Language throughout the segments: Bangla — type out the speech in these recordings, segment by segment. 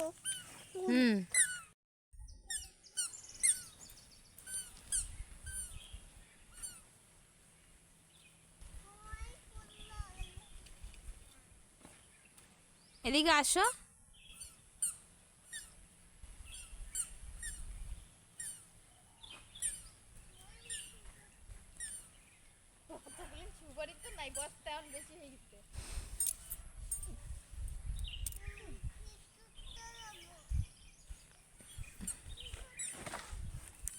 হুম। এদিকে আসো সুপারি তো নাই বস্তা এখন বেশি হয়ে গেছে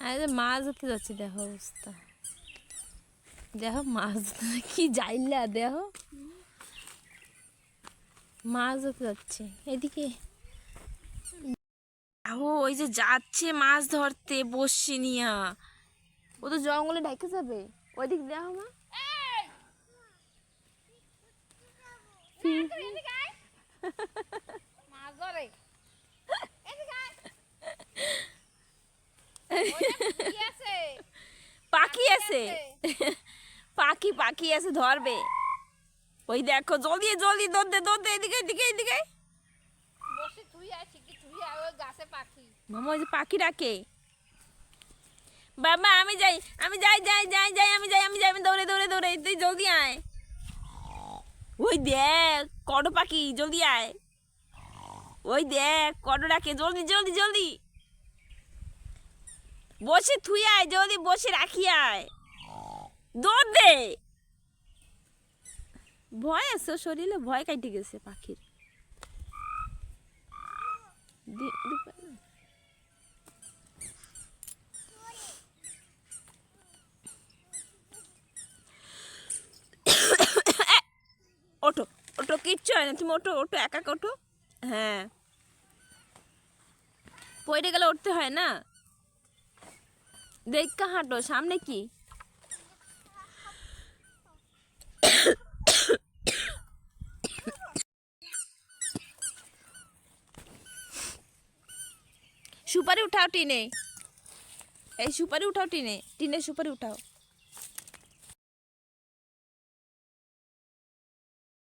আরে মাছ ধরতে যাচ্ছি দেখো অবস্থা। দেখো মাছ ধরতে কি যাইলা দেখো মাছ ধরতে যাচ্ছে। এদিকে ও ওই যে যাচ্ছে মাছ ধরতে বসছি নিয়া। ও তো জঙ্গলে ঢেকে যাবে। ওইদিক দেখো মা এদিকে আয়। কি আছে পাখি আছে। পাখি পাখি আছে। ধরবে। ওই দেখো জলদি জলদি দৌড় দে দৌড় এদিকে এদিকে এদিকে। বসে তুই আছি কি তুই আর ওই গাছে পাখি। মামা ওই যে পাখি ডাকে। বাবা আমি যাই আমি যাই যাই যাই যাই আমি যাই আমি যাই আমি দৌড়ে দৌড়ে দৌড়ে তুই জলদি আয়। ওই দেখ কটো পাখি জলদি আয়। ওই দেখ কটো ডাকে জলদি জলদি জলদি। বসে থুই আয়, জলদি বসে রাখি আয়। দৌড় দে। ভয় আছে, শরীরে ভয় কাটে গেছে পাখির। ওঠো ওঠো কিচ্ছু হয় না। তুমি ওঠো একা একা ওঠো হ্যাঁ। পড়ে গেলে উঠতে হয় না? দেখা হাঁটো সামনে কি? সুপারি উঠাও টিনে। এই সুপারি উঠাও টিনে টিনে সুপারি উঠাও।